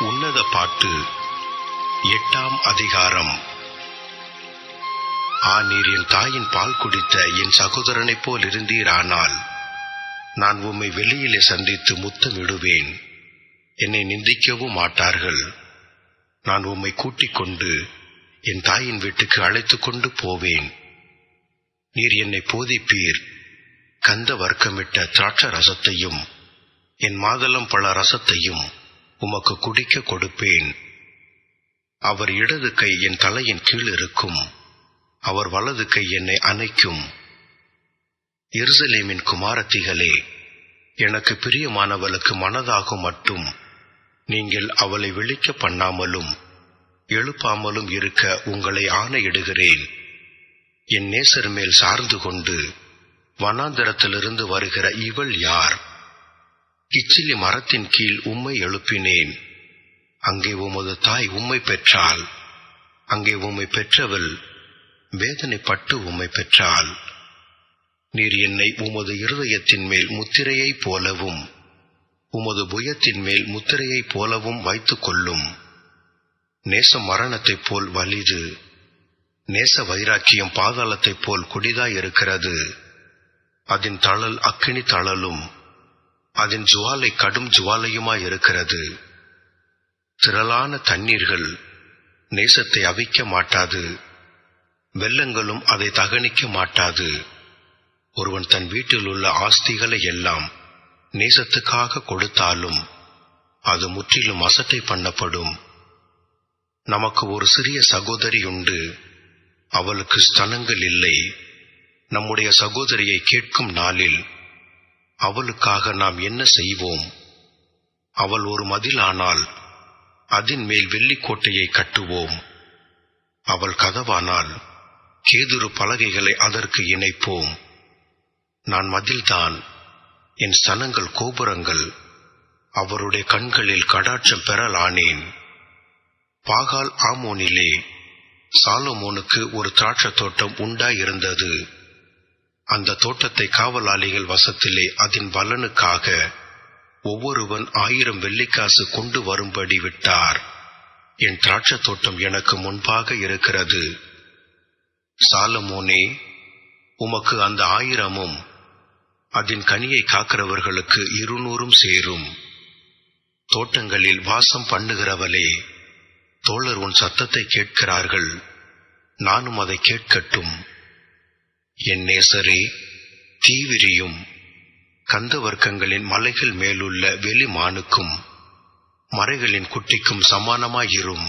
உன்னத பாட்டு எட்டாம் அதிகாரம். ஆ நீர் என் தாயின் பால் குடித்த என் சகோதரனைப் போல் இருந்தீரானால் நான் உம்மை வெளியிலே சந்தித்து முத்தமிடுவேன். என்னை நிந்திக்கவும் மாட்டார்கள். நான் உம்மை கூட்டிக் கொண்டு என் தாயின் வீட்டுக்கு அழைத்துக் கொண்டு போவேன். நீர் என்னை போதிப்பீர். கந்த வர்க்கமிட்ட திராட்ச ரசத்தையும் என் மாதளம் பழ ரசத்தையும் உமக்கு குடிக்க கொடுப்பேன். அவர் இடது கை என் தலையின் கீழ் இருக்கும். அவர் வலது கை என்னை அணைக்கும். எருசலேமின் குமாரத்திகளே எனக்கு பிரியமானவளுக்கு மனதாகும் மட்டும். நீங்கள் அவளை விழிக்க பண்ணாமலும் எழுப்பாமலும் இருக்க உங்களை ஆணையிடுகிறேன். என் நேசர் மேல் சார்ந்து கொண்டு வனாந்திரத்திலிருந்து வருகிற இவள் யார்? கிச்சிலி மரத்தின் கீழ் உம்மை எழுப்பினேன். அங்கே உமது தாய் உம்மை பெற்றாள். அங்கே உம்மை பெற்றவள் வேதனைப்பட்டு உம்மை பெற்றாள். நீர் என்னை உமது இருதயத்தின் மேல் முத்திரையைப் போலவும் உமது புயத்தின் மேல் முத்திரையைப் போலவும் வைத்துக் கொள்ளும் நேச மரணத்தைப் போல் வலிது நேச வைராக்கியம் பாதாளத்தைப் போல் குடிதாய் இருக்கிறது அதன் தழல் அக்கினி தழலும் அதன் ஜுவாலை கடும் ஜுவாலையுமாய் இருக்கிறது. திரளான தண்ணீர்கள் நேசத்தை அவிக்க மாட்டாது. வெள்ளங்களும் அதை தகனிக்க மாட்டாது. ஒருவன் தன் வீட்டில் உள்ள ஆஸ்திகளை எல்லாம் நேசத்துக்காக கொடுத்தாலும் அது முற்றிலும் அசட்டை பண்ணப்படும். நமக்கு ஒரு சிறிய சகோதரி உண்டு. அவளுக்கு ஸ்தனங்கள் இல்லை. நம்முடைய சகோதரியை கேட்கும் நாளில் அவளுக்காக நாம் என்ன செய்வோம்? அவள் ஒரு மதிலானால் அதன் மேல் வெள்ளிக்கோட்டையை கட்டுவோம். அவள் கதவானால் கேதுரு பலகைகளை அதற்கு இணைப்போம். நான் மதில்தான் என் சனங்கள் கோபுரங்கள் அவருடைய கண்களில் கடாட்சம் பெறலானேன். பாகால் ஆமோனிலே சாலமோனுக்கு ஒரு திராட்சத் தோட்டம் உண்டாயிருந்தது. அந்த தோட்டத்தை காவலாளிகள் வசத்திலே அதன் பலனுக்காக ஒவ்வொருவன் ஆயிரம் வெள்ளிக்காசு கொண்டு வரும்படி விட்டார். என் திராட்சை தோட்டம் எனக்கு முன்பாக இருக்கிறது. சாலமோனே உமக்கு அந்த ஆயிரமும் அதன் கனியை காக்கிறவர்களுக்கு இருநூறும் சேரும். தோட்டங்களில் வாசம் பண்ணுகிறவளே தோழர் உன் சத்தத்தை கேட்கிறார்கள். நானும் அதை கேட்கட்டும். என் நேசரே தீவிரியும் கந்தவர்க்கங்களின் மலைகள் மேலுள்ள வெளிமானுக்கும் மறைகளின் குட்டிக்கும் சமானமாயிரும்.